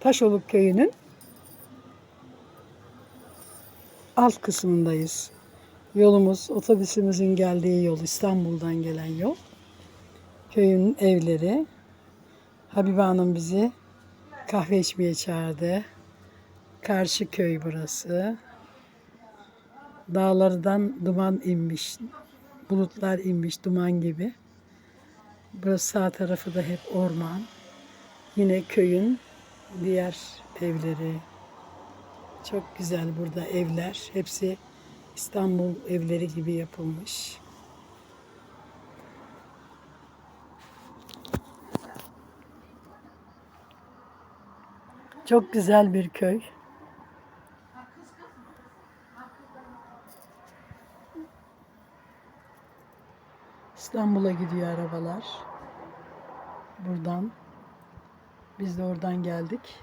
Taşoluk köyünün alt kısmındayız. Yolumuz otobüsümüzün geldiği yol İstanbul'dan gelen yol. Köyün evleri. Habibe Hanım bizi kahve içmeye çağırdı. Karşı köy burası. Dağlardan duman inmiş. Bulutlar inmiş duman gibi. Burası sağ tarafı da hep orman. Yine köyün diğer evleri. Çok güzel burada evler. Hepsi İstanbul evleri gibi yapılmış. Çok güzel bir köy. İstanbul'a gidiyor arabalar. Buradan. Biz de oradan geldik.